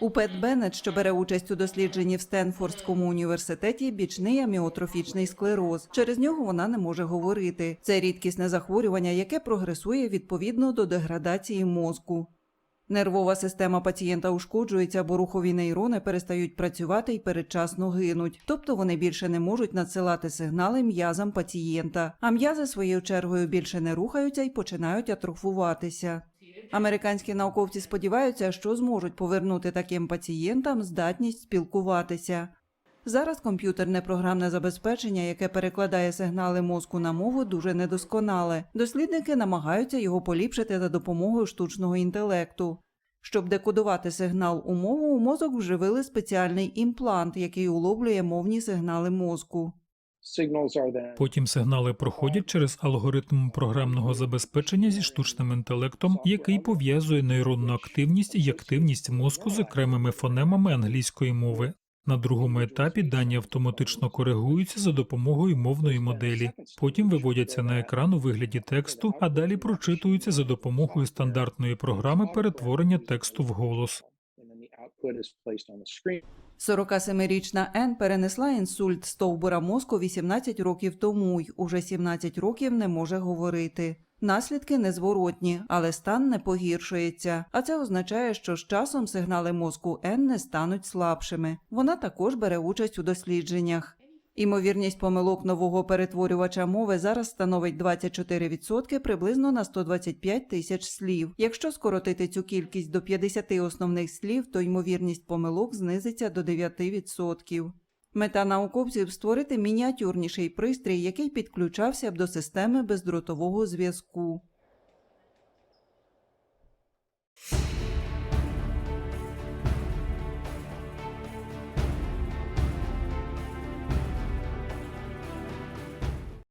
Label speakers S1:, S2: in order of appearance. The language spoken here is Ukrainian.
S1: У Пет Беннет, що бере участь у дослідженні в Стенфордському університеті, бічний аміотрофічний склероз. Через нього вона не може говорити. Це рідкісне захворювання, яке прогресує відповідно до деградації мозку. Нервова система пацієнта ушкоджується, бо рухові нейрони перестають працювати і передчасно гинуть, тобто вони більше не можуть надсилати сигнали м'язам пацієнта, а м'язи своєю чергою більше не рухаються і починають атрофуватися. Американські науковці сподіваються, що зможуть повернути таким пацієнтам здатність спілкуватися. Зараз комп'ютерне програмне забезпечення, яке перекладає сигнали мозку на мову, дуже недосконале. Дослідники намагаються його поліпшити за допомогою штучного інтелекту. Щоб декодувати сигнал у мову, у мозок вживили спеціальний імплант, який уловлює мовні сигнали мозку.
S2: Потім сигнали проходять через алгоритм програмного забезпечення зі штучним інтелектом, який пов'язує нейронну активність і активність мозку з окремими фонемами англійської мови. На другому етапі дані автоматично коригуються за допомогою мовної моделі. Потім виводяться на екран у вигляді тексту, а далі прочитуються за допомогою стандартної програми перетворення тексту в голос.
S3: Output is placed on the screen.
S1: 47-річна Ен перенесла інсульт стовбура мозку 18 років тому й уже 17 років не може говорити. Наслідки незворотні, але стан не погіршується. А це означає, що з часом сигнали мозку Н не стануть слабшими. Вона також бере участь у дослідженнях. Імовірність помилок нового перетворювача мови зараз становить 24% приблизно на 125 тисяч слів. Якщо скоротити цю кількість до 50 основних слів, то ймовірність помилок знизиться до 9%. Мета науковців створити мініатюрніший пристрій, який підключався б до системи бездротового зв'язку.